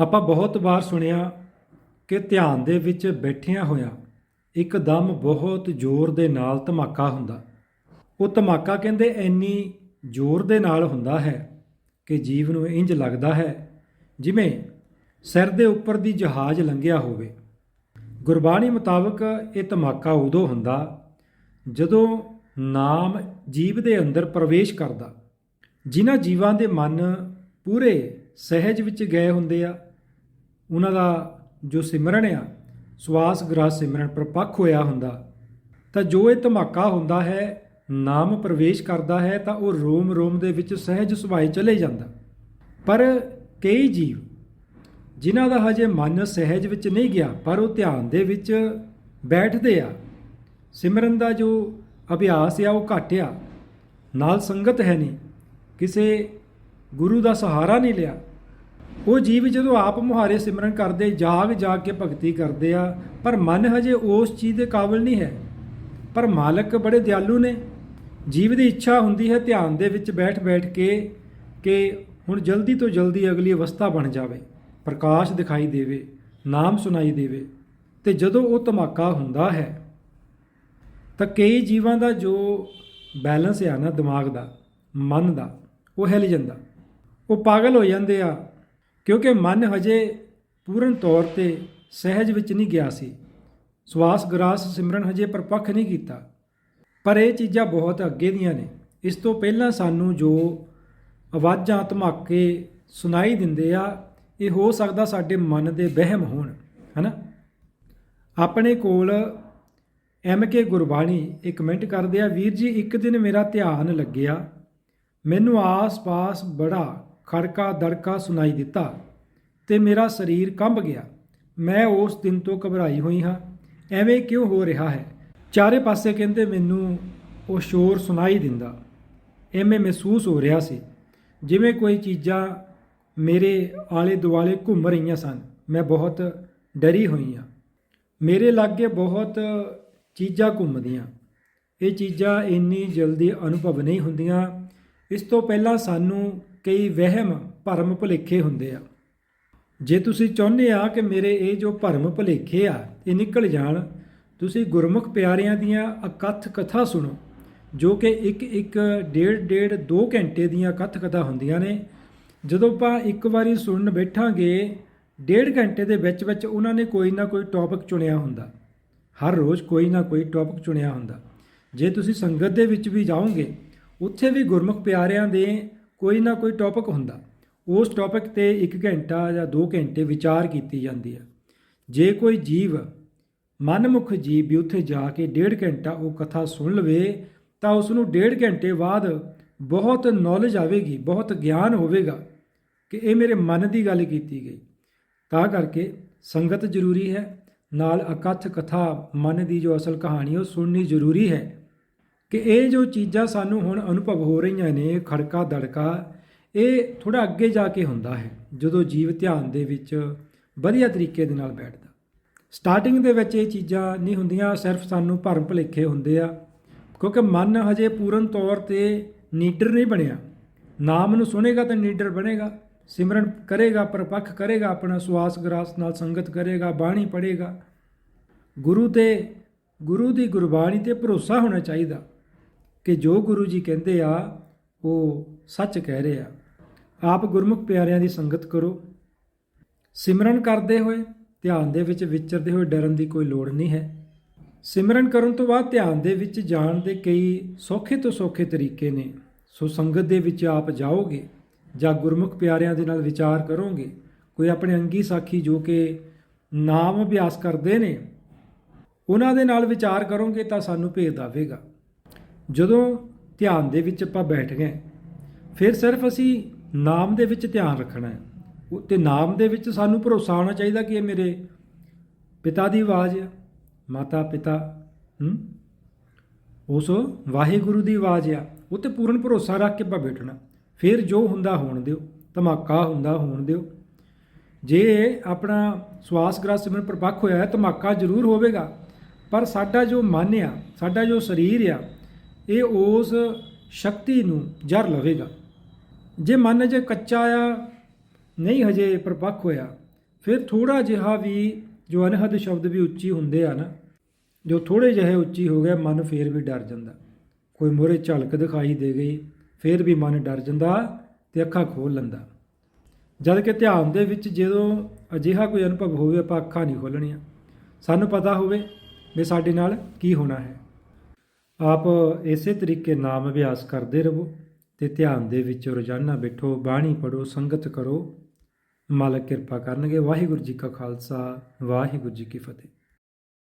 ਆਪਾਂ ਬਹੁਤ ਵਾਰ ਸੁਣਿਆ ਕਿ ਧਿਆਨ ਦੇ ਵਿੱਚ ਬੈਠਿਆਂ ਹੋਇਆ ਇੱਕਦਮ ਬਹੁਤ ਜ਼ੋਰ ਦੇ ਨਾਲ ਧਮਾਕਾ ਹੁੰਦਾ। ਉਹ ਧਮਾਕਾ ਕਹਿੰਦੇ ਇੰਨੀ ਜ਼ੋਰ ਦੇ ਨਾਲ ਹੁੰਦਾ ਹੈ ਕਿ ਜੀਵ ਨੂੰ ਇੰਜ ਲੱਗਦਾ ਹੈ ਜਿਵੇਂ ਸਿਰ ਦੇ ਉੱਪਰ ਦੀ ਜਹਾਜ਼ ਲੰਘਿਆ ਹੋਵੇ। ਗੁਰਬਾਣੀ ਮੁਤਾਬਕ ਇਹ ਧਮਾਕਾ ਉਦੋਂ ਹੁੰਦਾ ਜਦੋਂ ਨਾਮ ਜੀਵ ਦੇ ਅੰਦਰ ਪ੍ਰਵੇਸ਼ ਕਰਦਾ, ਜਿਨ੍ਹਾਂ ਜੀਵਾਂ ਦੇ ਮਨ ਪੂਰੇ ਸਹਿਜ ਵਿੱਚ ਗਏ ਹੁੰਦੇ ਆ। ਉਹਨਾਂ ਦਾ ਜੋ ਸਿਮਰਨ ਆ, ਸਵਾਸ ਗ੍ਰਾਸ ਸਿਮਰਨ ਪ੍ਰਪੱਖ ਹੋਇਆ ਹੁੰਦਾ, ਤਾਂ ਜੋ ਇਹ ਧਮਾਕਾ ਹੁੰਦਾ ਹੈ, ਨਾਮ ਪ੍ਰਵੇਸ਼ ਕਰਦਾ ਹੈ, ਤਾਂ ਉਹ ਰੋਮ ਰੋਮ ਦੇ ਵਿੱਚ ਸਹਿਜ ਸੁਭਾਈ ਚਲੇ ਜਾਂਦਾ। ਪਰ ਕਈ ਜੀਵ, ਜਿਨ੍ਹਾਂ ਦਾ ਹਜੇ ਮਨ ਸਹਿਜ ਵਿੱਚ ਨਹੀਂ ਗਿਆ, ਪਰ ਉਹ ਧਿਆਨ ਦੇ ਵਿੱਚ ਬੈਠਦੇ ਆ। ਸਿਮਰਨ ਦਾ ਜੋ ਅਭਿਆਸ ਆ, ਉਹ ਘਟਿਆ ਨਾਲ ਸੰਗਤ ਹੈ ਨਹੀਂ। ਕਿਸੇ ਗੁਰੂ ਦਾ ਸਹਾਰਾ ਨਹੀਂ ਲਿਆ। ਉਹ ਜੀਵ ਜਦੋਂ ਆਪ ਮੁਹਾਰੇ ਸਿਮਰਨ ਕਰਦੇ, ਜਾਗ ਜਾਗ ਕੇ ਭਗਤੀ ਕਰਦੇ ਆ, ਪਰ ਮਨ ਹਜੇ ਉਸ ਚੀਜ਼ ਦੇ ਕਾਬਿਲ ਨਹੀਂ ਹੈ। ਪਰ ਮਾਲਕ ਬੜੇ ਦਿਆਲੂ ਨੇ। ਜੀਵ ਦੀ ਇੱਛਾ ਹੁੰਦੀ ਹੈ ਧਿਆਨ ਦੇ ਵਿੱਚ ਬੈਠ ਬੈਠ ਕੇ ਕਿ ਹੁਣ ਜਲਦੀ ਤੋਂ ਜਲਦੀ ਅਗਲੀ ਅਵਸਥਾ ਬਣ ਜਾਵੇ, ਪ੍ਰਕਾਸ਼ ਦਿਖਾਈ ਦੇਵੇ, ਨਾਮ ਸੁਣਾਈ ਦੇਵੇ, ਤੇ ਜਦੋਂ ਉਹ ਧਮਾਕਾ ਹੁੰਦਾ ਹੈ, ਤਾਂ ਕਈ ਜੀਵਾਂ ਦਾ ਜੋ ਬੈਲੈਂਸ ਆ ਨਾ ਦਿਮਾਗ ਦਾ, ਮਨ ਦਾ, ਉਹ ਹਿੱਲ ਜਾਂਦਾ। ਉਹ ਪਾਗਲ ਹੋ ਜਾਂਦੇ ਆ। ਕਿਉਂਕਿ ਮਨ ਹਜੇ ਪੂਰਨ ਤੌਰ ਤੇ ਸਹਿਜ ਵਿੱਚ ਨਹੀਂ ਗਿਆ ਸੀ। ਸਵਾਸ ਗਰਾਸ ਸਿਮਰਨ ਹਜੇ ਪਰਪੱਖ ਨਹੀਂ ਕੀਤਾ। ਪਰ ਇਹ ਚੀਜ਼ਾਂ ਬਹੁਤ ਅੱਗੇ ਦੀਆਂ ਨੇ। ਇਸ ਤੋਂ ਪਹਿਲਾਂ ਸਾਨੂੰ ਜੋ ਆਵਾਜ਼ਾਂ ਧਮਾਕੇ ਸੁਣਾਈ ਦਿੰਦੇ ਆ, ਇਹ ਹੋ ਸਕਦਾ ਸਾਡੇ ਮਨ ਦੇ ਵਹਿਮ ਹੋਣ, ਹਨਾ? ਆਪਣੇ ਕੋਲ ਐਮ ਕੇ ਗੁਰਬਾਣੀ ਇੱਕ ਕਮੈਂਟ ਕਰਦੇ ਆ। ਵੀਰ ਜੀ, ਇੱਕ ਦਿਨ ਮੇਰਾ ਧਿਆਨ ਲੱਗਿਆ। ਮੈਨੂੰ ਆਸ-ਪਾਸ ਬੜਾ ਖੜਕਾ ਦੜਕਾ ਸੁਣਾਈ ਦਿੱਤਾ ਤੇ ਮੇਰਾ ਸਰੀਰ ਕੰਬ ਗਿਆ। ਮੈਂ ਉਸ ਦਿਨ ਤੋਂ ਘਬਰਾਈ ਹੋਈ ਹਾਂ। ਐਵੇਂ ਕਿਉਂ ਹੋ ਰਿਹਾ ਹੈ? ਚਾਰੇ ਪਾਸੇ ਕਹਿੰਦੇ ਮੈਨੂੰ ਉਹ ਸ਼ੋਰ ਸੁਣਾਈ ਦਿੰਦਾ। ਐਵੇਂ ਮਹਿਸੂਸ ਹੋ ਰਿਹਾ ਸੀ, ਜਿਵੇਂ ਕੋਈ ਚੀਜ਼ਾਂ ਮੇਰੇ ਆਲੇ ਦੁਆਲੇ ਘੁੰਮ ਰਹੀਆਂ ਸਨ। ਮੈਂ ਬਹੁਤ ਡਰੀ ਹੋਈ ਹਾਂ। ਮੇਰੇ ਲਾਗੇ ਬਹੁਤ ਚੀਜ਼ਾਂ ਘੁੰਮਦੀਆਂ। ਇਹ ਚੀਜ਼ਾਂ ਇੰਨੀ ਜਲਦੀ ਅਨੁਭਵ ਨਹੀਂ ਹੁੰਦੀਆਂ। ਇਸ ਤੋਂ ਪਹਿਲਾਂ ਸਾਨੂੰ ਕਈ ਵਹਿਮ ਭਰਮ ਭੁਲੇਖੇ ਹੁੰਦੇ ਆ। ਜੇ ਤੁਸੀਂ ਚਾਹੁੰਦੇ ਆ ਕਿ ਮੇਰੇ ਇਹ ਜੋ ਭਰਮ ਭੁਲੇਖੇ ਆ, ਇਹ ਨਿਕਲ ਜਾਣ, ਤੁਸੀਂ ਗੁਰਮੁਖ ਪਿਆਰਿਆਂ ਦੀਆਂ ਅਕਥ ਕਥਾ ਸੁਣੋ, ਜੋ ਕਿ ਇੱਕ ਇੱਕ ਡੇਢ ਡੇਢ 2 ਘੰਟੇ ਦੀਆਂ ਕਥ ਕਥਾ ਹੁੰਦੀਆਂ ਨੇ। ਜਦੋਂ ਆਪਾਂ ਇੱਕ ਵਾਰੀ ਸੁਣਨ ਬੈਠਾਂਗੇ, ਡੇਢ ਘੰਟੇ ਦੇ ਵਿੱਚ ਵਿੱਚ ਉਹਨਾਂ ਨੇ ਕੋਈ ਨਾ ਕੋਈ ਟੌਪਿਕ ਚੁਣਿਆ ਹੁੰਦਾ। ਹਰ ਰੋਜ਼ ਕੋਈ ਨਾ ਕੋਈ ਟੌਪਿਕ ਚੁਣਿਆ ਹੁੰਦਾ। ਜੇ ਤੁਸੀਂ ਸੰਗਤ ਦੇ ਵਿੱਚ ਵੀ ਜਾਓਗੇ, ਉੱਥੇ ਵੀ ਗੁਰਮੁਖ ਪਿਆਰਿਆਂ ਦੇ ਕੋਈ ਨਾ ਕੋਈ ਟੌਪਿਕ ਹੁੰਦਾ। ਉਸ ਟੌਪਿਕ ਤੇ 1 ਘੰਟਾ ਜਾਂ 2 ਘੰਟੇ ਵਿਚਾਰ ਕੀਤੀ ਜਾਂਦੀ ਹੈ। ਜੇ ਕੋਈ ਜੀਵ, ਮਨਮੁਖ ਜੀਵ ਵੀ ਉੱਥੇ ਜਾ ਕੇ ਡੇਢ ਘੰਟਾ ਉਹ ਕਥਾ ਸੁਣ ਲਵੇ, ਤਾਂ ਉਸ ਨੂੰ ਡੇਢ ਘੰਟੇ ਬਾਅਦ ਬਹੁਤ ਨੌਲੇਜ ਆਵੇਗੀ, ਬਹੁਤ ਗਿਆਨ ਹੋਵੇਗਾ ਕਿ ਇਹ ਮੇਰੇ ਮਨ ਦੀ ਗੱਲ ਕੀਤੀ ਗਈ। ਤਾਂ ਕਰਕੇ ਸੰਗਤ ਜ਼ਰੂਰੀ ਹੈ। ਨਾਲ ਅਕਥ ਕਥਾ ਮਨ ਦੀ ਜੋ ਅਸਲ ਕਹਾਣੀ ਉਹ ਸੁਣਨੀ ਜ਼ਰੂਰੀ ਹੈ। ਕਿ ਇਹ ਜੋ ਚੀਜ਼ਾਂ ਸਾਨੂੰ ਹੁਣ ਅਨੁਭਵ ਹੋ ਰਹੀਆਂ ਨੇ, ਖੜਕਾ ਦੜਕਾ, ਇਹ ਥੋੜਾ ਅੱਗੇ ਜਾ ਕੇ ਹੁੰਦਾ ਹੈ, ਜਦੋਂ ਜੀਵ ਧਿਆਨ ਦੇ ਵਿੱਚ ਵਧੀਆ ਤਰੀਕੇ ਦੇ ਨਾਲ ਬੈਠਦਾ। ਸਟਾਰਟਿੰਗ ਦੇ ਵਿੱਚ ਇਹ ਚੀਜ਼ਾਂ ਨਹੀਂ ਹੁੰਦੀਆਂ, ਸਿਰਫ ਸਾਨੂੰ ਭਰਮ ਭੁਲੇਖੇ ਹੁੰਦੇ ਆ, ਕਿਉਂਕਿ ਮਨ ਹਜੇ ਪੂਰਨ ਤੌਰ ਤੇ ਨੀਡਰ ਨਹੀਂ ਬਣਿਆ। ਨਾਮ ਨੂੰ ਸੁਣੇਗਾ ਤਾਂ ਨੀਡਰ ਬਣੇਗਾ, ਸਿਮਰਨ ਕਰੇਗਾ, ਪਰਪੱਖ ਕਰੇਗਾ, ਆਪਣਾ ਸੁਆਸ ਗਰਾਸ ਨਾਲ ਸੰਗਤ ਕਰੇਗਾ, ਬਾਣੀ ਪੜ੍ਹੇਗਾ। ਗੁਰੂ ਤੇ, ਗੁਰੂ ਦੀ ਗੁਰਬਾਣੀ ਤੇ ਭਰੋਸਾ ਹੋਣਾ ਚਾਹੀਦਾ। ਕਿ ਜੋ ਗੁਰੂ ਜੀ ਕਹਿੰਦੇ ਆ, ਉਹ ਸੱਚ ਕਹਿ ਰਹੇ ਆ। ਆਪ ਗੁਰਮੁਖ ਪਿਆਰਿਆਂ ਦੀ ਸੰਗਤ ਕਰੋ। ਸਿਮਰਨ ਕਰਦੇ ਹੋਏ, ਧਿਆਨ ਦੇ ਵਿੱਚ ਵਿਚਰਦੇ ਹੋਏ ਡਰਨ ਦੀ ਕੋਈ ਲੋੜ ਨਹੀਂ ਹੈ। ਸਿਮਰਨ ਕਰਨ ਤੋਂ ਬਾਅਦ ਧਿਆਨ ਦੇ ਵਿੱਚ ਜਾਣ ਦੇ ਕਈ ਸੌਖੇ ਤੋਂ ਸੌਖੇ ਤਰੀਕੇ ਨੇ। ਸੋ ਸੰਗਤ ਦੇ ਵਿੱਚ ਆਪ ਜਾਓਗੇ ਜਾਂ ਗੁਰਮੁਖ ਪਿਆਰਿਆਂ ਦੇ ਨਾਲ ਵਿਚਾਰ ਕਰੋਗੇ, ਕੋਈ ਆਪਣੇ ਅੰਗੀ ਸਾਖੀ ਜੋ ਕਿ ਨਾਮ ਅਭਿਆਸ ਕਰਦੇ ਨੇ, ਉਹਨਾਂ ਦੇ ਨਾਲ ਵਿਚਾਰ ਕਰੋਗੇ ਤਾਂ ਸਾਨੂੰ ਭੇਦ ਆਵੇਗਾ। ਜਦੋਂ ਧਿਆਨ ਦੇ ਵਿੱਚ ਆਪਾਂ ਬੈਠ ਗਏ, ਫਿਰ ਸਿਰਫ ਅਸੀਂ ਨਾਮ ਦੇ ਵਿੱਚ ਧਿਆਨ ਰੱਖਣਾ ਹੈ। ਉਹ ਤੇ ਨਾਮ ਦੇ ਵਿੱਚ ਸਾਨੂੰ ਭਰੋਸਾ ਹੋਣਾ ਚਾਹੀਦਾ ਕਿ ਇਹ ਮੇਰੇ ਪਿਤਾ ਦੀ ਆਵਾਜ਼ ਆ, ਮਾਤਾ, ਪਿਤਾ, ਹੂੰ? ਉਸ ਵਾਹਿਗੁਰੂ ਦੀ ਆਵਾਜ਼ ਆ, ਉਹ ਤੇ ਪੂਰਨ ਭਰੋਸਾ ਰੱਖ ਕੇ ਆਪਾਂ ਬੈਠਣਾ। ਫਿਰ ਜੋ ਹੁੰਦਾ ਹੋਣ ਦਿਓ, ਧਮਾਕਾ ਹੁੰਦਾ ਹੋਣ ਦਿਓ। ਜੇ ਆਪਣਾ ਸਵਾਸ ਗ੍ਰਸ ਸਿਮਰਨ ਪ੍ਰਪੱਖ ਹੋਇਆ ਹੈ, ਧਮਾਕਾ ਜ਼ਰੂਰ ਹੋਵੇਗਾ। ਪਰ ਸਾਡਾ ਜੋ ਮਨ ਆ, ਸਾਡਾ ਜੋ ਸਰੀਰ ਆ ਇਹ ਉਸ ਸ਼ਕਤੀ ਨੂੰ ਜਰ ਲਵੇਗਾ। ਜੇ ਮਨ ਜੇ ਕੱਚਾ ਆ, ਨਹੀਂ ਹਜੇ ਪ੍ਰਪੱਖ ਹੋਇਆ, ਫਿਰ ਥੋੜਾ ਜਿਹਾ ਵੀ ਜੋ ਅਨਹਦ ਸ਼ਬਦ ਵੀ ਉੱਚੀ ਹੁੰਦੇ ਆ ਨਾ, ਜੋ ਥੋੜੇ ਜਿਹੇ ਉੱਚੀ ਹੋ ਗਏ, ਮਨ ਫੇਰ ਵੀ ਡਰ ਜਾਂਦਾ। ਕੋਈ ਮੋਰੇ ਝਲਕ ਦਿਖਾਈ ਦੇ ਗਈ, ਫੇਰ ਵੀ ਮਨ ਡਰ ਜਾਂਦਾ ਤੇ ਅੱਖਾਂ ਖੋਲ ਲੈਂਦਾ। ਜਦ ਕਿ ਧਿਆਨ ਦੇ ਵਿੱਚ ਜਦੋਂ ਅਜਿਹਾ ਕੋਈ ਅਨੁਭਵ ਹੋਵੇ, ਆਪਾਂ ਅੱਖਾਂ ਨਹੀਂ ਖੋਲਣੀਆਂ ਸਾਨੂੰ ਪਤਾ ਹੋਵੇ ਵੀ ਸਾਡੇ ਨਾਲ ਕੀ ਹੋਣਾ ਹੈ। ਆਪ ਇਸੇ ਤਰੀਕੇ ਨਾਮ ਅਭਿਆਸ ਕਰਦੇ ਰਹੋ ਤੇ ਧਿਆਨ ਦੇ ਵਿੱਚ ਰੋਜ਼ਾਨਾ ਬੈਠੋ, ਬਾਣੀ ਪੜੋ ਸੰਗਤ ਕਰੋ। ਮਾਲਕ ਕਿਰਪਾ ਕਰਨਗੇ। ਵਾਹਿਗੁਰੂ ਜੀ ਕਾ ਖਾਲਸਾ, ਵਾਹਿਗੁਰੂ ਜੀ ਕੀ ਫਤਿਹ।